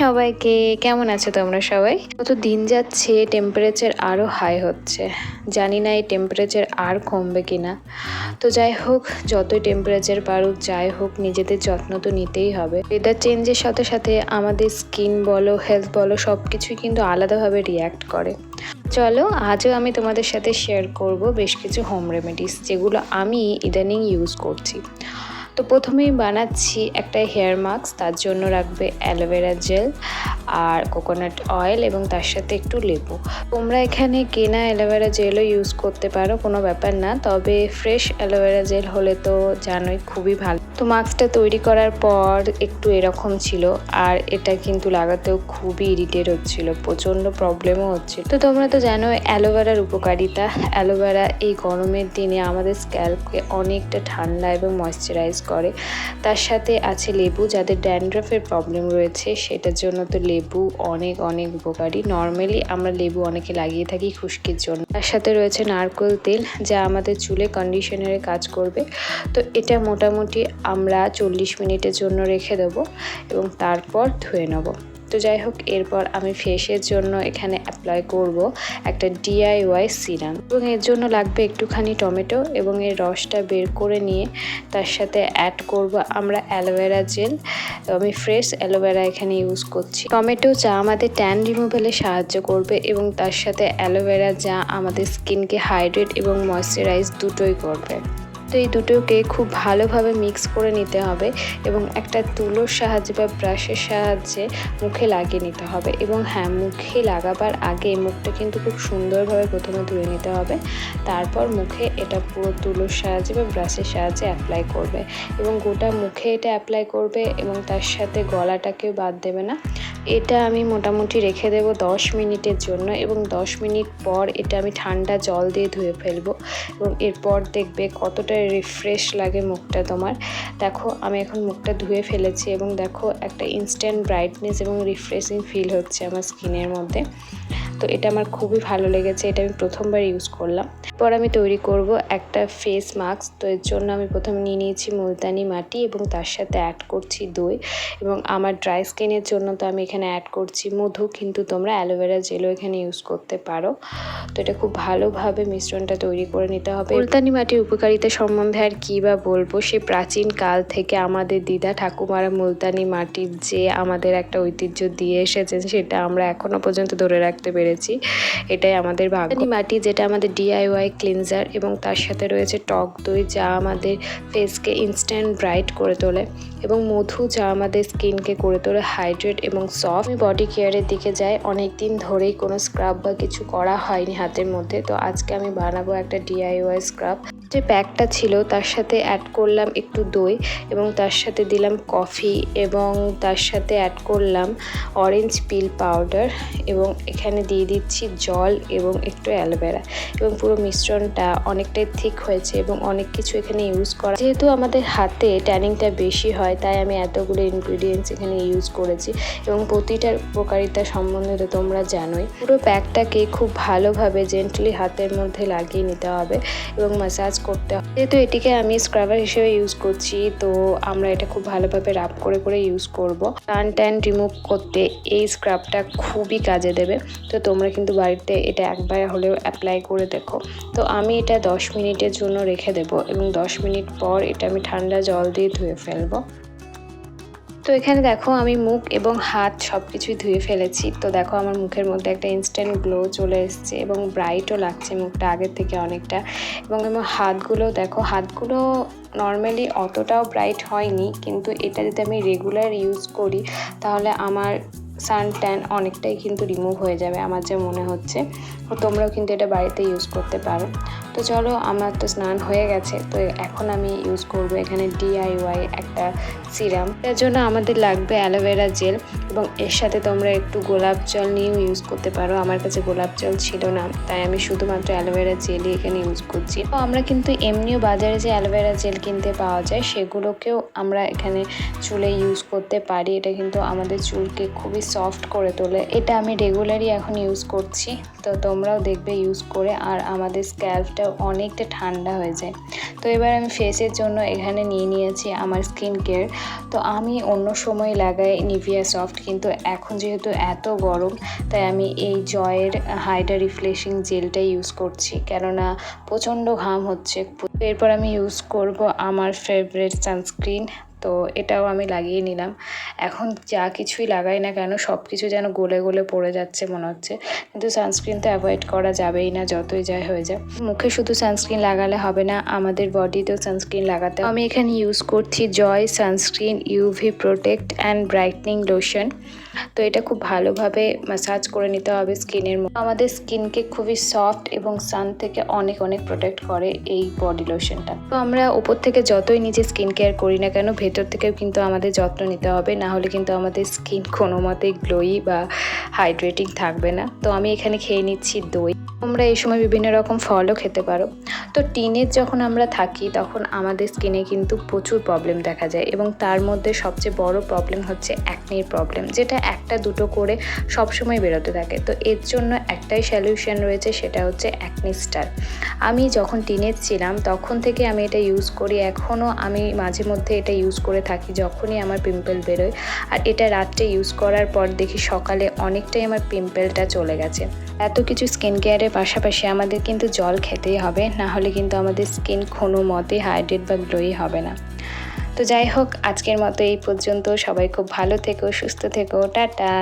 সবাইকে, কেমন আছো তোমরা সবাই? কত দিন যাচ্ছে টেম্পারেচার আরও হাই হচ্ছে। জানি না এই টেম্পারেচার আর কমবে কি না তো যাই হোক, যতই টেম্পারেচার বাড়ুক, যাই হোক, নিজেদের যত্ন তো নিতেই হবে। ওয়েদার চেঞ্জের সাথে সাথে আমাদের স্কিন বলো হেলথ বলো সব কিছুই কিন্তু আলাদাভাবে রিয়্যাক্ট করে। চলো, আজও আমি তোমাদের সাথে শেয়ার করব বেশ কিছু হোম রেমেডিস যেগুলো আমি ইদানিং ইউজ করছি। তো প্রথমেই বানাচ্ছি একটা হেয়ার মাস্ক তার জন্য রাখবে অ্যালোভেরা জেল আর কোকোনাট অয়েল এবং তার সাথে একটু লেবু। তোমরা এখানে কেনা অ্যালোভেরা জেলও ইউজ করতে পারো, কোনো ব্যাপার না। তবে ফ্রেশ অ্যালোভেরা জেল হলে তো জানোই খুবই ভালো। তো মাস্কটা তৈরি করার পর একটু এরকম ছিল আর এটা কিন্তু লাগাতেও খুবই ইরিটেট হচ্ছিল, প্রচণ্ড প্রবলেমও হচ্ছে তো তোমরা তো জানো অ্যালোভেরার উপকারিতা। অ্যালোভেরা এই গরমের দিনে আমাদের স্ক্যাল্পকে অনেকটা ঠান্ডা এবং ময়শ্চারাইজ করে। তার সাথে আছে লেবু, যাদের ড্যান্ড্রফের প্রবলেম রয়েছে, সেটার জন্য তো লেবু অনেক অনেক উপকারী। নর্মালি আমরা লেবু অনেকে লাগিয়ে থাকি খুশকির জন্য। তার সাথে রয়েছে নারকেল তেল, যা আমাদের চুলে কন্ডিশনারে কাজ করবে। তো এটা মোটামুটি আমরা চল্লিশ মিনিটের জন্য রেখে দেবো এবং তারপর ধুয়ে নেব। তো যাই হোক, এরপর আমি ফেসের জন্য এখানে অ্যাপ্লাই করব একটা ডিআইওয়াই সিরাম এবং এর জন্য লাগবে একটুখানি টমেটো এবং এর রসটা বের করে নিয়ে তার সাথে অ্যাড করব আমরা অ্যালোভেরা জেল। আমি ফ্রেশ অ্যালোভেরা এখানে ইউজ করছি। টমেটো যা আমাদের ট্যান রিমুভালে সাহায্য করবে এবং তার সাথে অ্যালোভেরা যা আমাদের স্কিনকে হাইড্রেট এবং ময়শ্চারাইজ দুটোই করবে। তো এই দুটোকে খুব ভালোভাবে মিক্স করে নিতে হবে এবং একটা তুলোর সাহায্যে বা ব্রাশের সাহায্যে মুখে লাগিয়ে নিতে হবে এবং হ্যাঁ মুখে লাগাবার আগে মুখটা কিন্তু খুব সুন্দরভাবে প্রথমে ধুয়ে নিতে হবে। তারপর মুখে এটা পুরো তুলোর সাহায্যে বা ব্রাশের সাহায্যে অ্যাপ্লাই করবে এবং গোটা মুখে এটা অ্যাপ্লাই করবে এবং তার সাথে গলাটাকেও বাদ দেবে না। এটা আমি মোটামুটি রেখে দেব দশ মিনিটের জন্য এবং দশ মিনিট পর এটা আমি ঠান্ডা জল দিয়ে ধুয়ে ফেলব এবং এরপর দেখবে কতটা রিফ্রেশ লাগে মুখটা তোমার। দেখো, আমি এখন মুখটা ধুয়ে ফেলেছি এবং দেখো একটা ইনস্ট্যান্ট ব্রাইটনেস এবং রিফ্রেশিং ফিল হচ্ছে আমার স্কিনের মধ্যে। তো এটা আমার খুবই ভালো লেগেছে, এটা আমি প্রথমবার ইউজ করলাম। পর আমি তৈরি করব একটা ফেস মাস্ক তো এর জন্য আমি প্রথমে নিয়ে নিয়েছি মুলতানি মাটি এবং তার সাথে অ্যাড করছি দই এবং আমার ড্রাই স্কিনের জন্য তো আমি এখানে অ্যাড করছি মধু, কিন্তু তোমরা অ্যালোভেরা জেলও এখানে ইউজ করতে পারো। তো এটা খুব ভালোভাবে মিশ্রণটা তৈরি করে নিতে হবে। মুলতানি মাটির উপকারিতা সম্বন্ধে আর কী বা বলব? সে প্রাচীন কাল থেকে আমাদের দিদা ঠাকুমারা মুলতানি মাটির যে আমাদের একটা ঐতিহ্য দিয়ে এসেছেন, সেটা আমরা এখনও পর্যন্ত ধরে রাখতে পেরেছি। এটাই আমাদের ভাগ্য। মাটি যেটা আমাদের ডিআইওয়াই ক্লিনজার এবং তার সাথে রয়েছে টক দই যা আমাদের ফেসকে ইনস্ট্যান্ট ব্রাইট করে তোলে এবং মধু যা আমাদের স্কিনকে করে তোলে হাইড্রেট এবং সফট বডি কেয়ারের দিকে যাই অনেক দিন ধরেই কোনো স্ক্রাব বা কিছু করা হয়নি হাতের মধ্যে। তো আজকে আমি বানাবো একটা ডিআইওয়াই স্ক্রাব যে প্যাকটা ছিল তার সাথে অ্যাড করলাম একটু দই এবং তার সাথে দিলাম কফি এবং তার সাথে অ্যাড করলাম অরেঞ্জ পিল পাউডার এবং এখানে দিয়ে দিচ্ছি জল এবং একটু অ্যালোভেরা এবং পুরো মিশ্রণটা অনেকটাই থিক হয়েছে এবং অনেক কিছু এখানে ইউজ করা যেহেতু আমাদের হাতে ট্যানিংটা বেশি হয়, তাই আমি এতগুলো ইনগ্রিডিয়েন্টস এখানে ইউজ করেছি এবং প্রতিটার উপকারিতা সম্বন্ধে তো তোমরা জানোই। পুরো প্যাকটাকে খুব ভালোভাবে জেন্টলি হাতের মধ্যে লাগিয়ে নিতে হবে এবং মাসাজ করতে হয়। যেহেতু এটিকে আমি স্ক্রাবার হিসেবে ইউজ করছি, তো আমরা এটা খুব ভালোভাবে রাব করে করে ইউজ করব। টান ট্যান রিমুভ করতে এই স্ক্রাবটা খুবই কাজে দেবে। তো তোমরা কিন্তু বাড়িতে এটা একবার হলেও অ্যাপ্লাই করে দেখো। তো আমি এটা দশ মিনিটের জন্য রেখে দেব এবং দশ মিনিট পর এটা আমি ঠান্ডা জল দিয়ে ধুয়ে ফেলব। তো এখানে দেখো আমি মুখ এবং হাত সব কিছুই ধুয়ে ফেলেছি। তো দেখো আমার মুখের মধ্যে একটা ইনস্ট্যান্ট গ্লো চলে এসছে এবং ব্রাইটও লাগছে মুখটা আগের থেকে অনেকটা। এবং আমার হাতগুলো দেখো, হাতগুলো নর্মালি অতটাও ব্রাইট হয়নি, কিন্তু এটা যদি আমি রেগুলার ইউজ করি, তাহলে আমার সান ট্যান অনেকটাই কিন্তু রিমুভ হয়ে যাবে, আমার যা মনে হচ্ছে। তোমরাও কিন্তু এটা বাড়িতে ইউজ করতে পারো। তো চলো, আমার তো স্নান হয়ে গেছে, তো এখন আমি ইউজ করব এখানে ডিআইওয়াই একটা সিরাম এর জন্য আমাদের লাগবে অ্যালোভেরা জেল এবং এর সাথে তোমরা একটু গোলাপ জল নিয়েও ইউজ করতে পারো। আমার কাছে গোলাপ জল ছিল না, তাই আমি শুধুমাত্র অ্যালোভেরা জেলই এখানে ইউজ করছি। তো আমরা কিন্তু এমনিও বাজারে যে অ্যালোভেরা জেল কিনতে পাওয়া যায়, সেগুলোকেও আমরা এখানে চুলে ইউজ করতে পারি। এটা কিন্তু আমাদের চুলকে খুবই সফট করে তোলে। এটা আমি রেগুলারই এখন ইউজ করছি। তো তোমরা তোমরাও দেখবে ইউজ করে আর আমাদের স্ক্যাল্পটাও অনেকটা ঠান্ডা হয়ে যায়। তো এবার আমি ফেসের জন্য এখানে নিয়ে নিয়েছি আমার স্কিন কেয়ার তো আমি অন্য সময় লাগাই নিভিয়া সফট কিন্তু এখন যেহেতু এত গরম, তাই আমি এই জয়ের হাইডার রিফ্রেশিং জেলটা ইউজ করছি, কেননা প্রচণ্ড ঘাম হচ্ছে। এরপর আমি ইউজ করব আমার ফেভারিট সানস্ক্রিন তো এটাও আমি লাগিয়ে নিলাম। এখন যা কিছুই লাগাই না কেন সব কিছু যেন গলে গলে পড়ে যাচ্ছে মনে হচ্ছে। কিন্তু সানস্ক্রিন তো অ্যাভয়েড করা যাবেই না যতই যাই হয়ে যায় মুখে শুধু সানস্ক্রিন লাগালে হবে না, আমাদের বডিতেও সানস্ক্রিন লাগাতে আমি এখানে ইউজ করছি Joy sunscreen UV protect and brightening lotion তো এটা খুব ভালোভাবে ম্যাসাজ করে নিতে হবে স্কিনের আমাদের স্কিনকে খুবই সফট এবং সান থেকে অনেক অনেক প্রোটেক্ট করে এই বডি লোশনটা তো আমরা ওপর থেকে যতই নিজে স্কিন কেয়ার করি না কেন, ভেতর থেকেও কিন্তু আমাদের যত্ন নিতে হবে, না হলে কিন্তু আমাদের স্কিন কোনো মতেই গ্লোই বা হাইড্রেটিং থাকবে না। তো আমি এখানে খেয়ে নিচ্ছি দই। তোমরা এই সময় বিভিন্ন রকম ফলও খেতে পারো। তো টিনের যখন আমরা থাকি, তখন আমাদের স্কিনে কিন্তু প্রচুর প্রবলেম দেখা যায় এবং তার মধ্যে সবচেয়ে বড় প্রবলেম হচ্ছে অ্যাকনির প্রবলেম যেটা একটা দুটো করে সবসময় বেরোতে থাকে। তো এর জন্য একটাই সলিউশন রয়েছে, সেটা হচ্ছে অ্যাকনি স্টার আমি যখন টিনের ছিলাম, তখন থেকে আমি এটা ইউজ করি। এখনও আমি মাঝে মধ্যে এটা ইউজ করে থাকি যখনই আমার পিম্পল বেরোয়। আর এটা রাত্রে ইউজ করার পর দেখি সকালে অনেকটাই আমার পিম্পলটা চলে গেছে। এত কিছু স্কিন কেয়ারের পাশাপাশি আমাদের কিন্তু জল খেতেই হবে, না হলে কিন্তু আমাদের স্কিন কোনো মতে হাইড্রেট বা গ্লোই হবে না। তো যাই হোক, আজকের মতো এই পর্যন্ত। সবাই খুব ভালো থেকো, সুস্থ থেকো। টাটা!